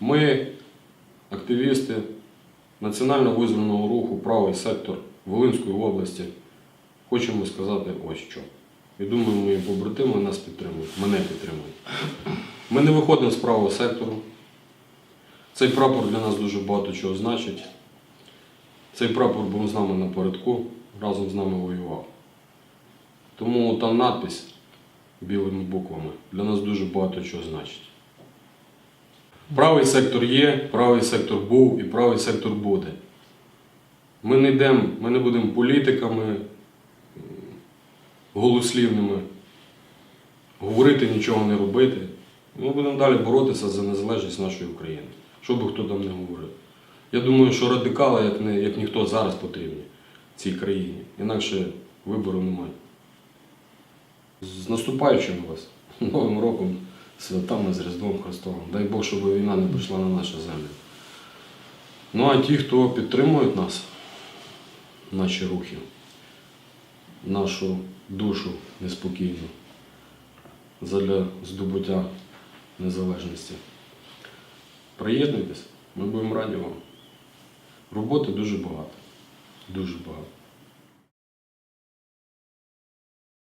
Ми, активісти Національно-визвольного руху Правий сектор Волинської області, хочемо сказати ось що. І думаю, мої побратими нас підтримують, мене підтримують. Ми не виходимо з правого сектору. Цей прапор для нас дуже багато чого значить. Цей прапор був з нами напередку, разом з нами воював. Тому та надпись білими буквами для нас дуже багато чого значить. Правий сектор є, правий сектор був і правий сектор буде. Ми не йдемо, ми не будемо політиками, голослівними, говорити нічого не робити. Ми будемо далі боротися за незалежність нашої України, що би хто там не говорив. Я думаю, що радикали, як, не, як ніхто зараз потрібні цій країні. Інакше вибору немає. З наступаючим вас, Новим роком, святами з Різдвом Христовим. Дай Бог, щоб війна не прийшла на наші землі. Ну а ті, хто підтримують нас, наші рухи, нашу душу неспокійну задля здобуття незалежності. Приєднуйтесь, ми будемо раді вам. Роботи дуже багато. Дуже багато.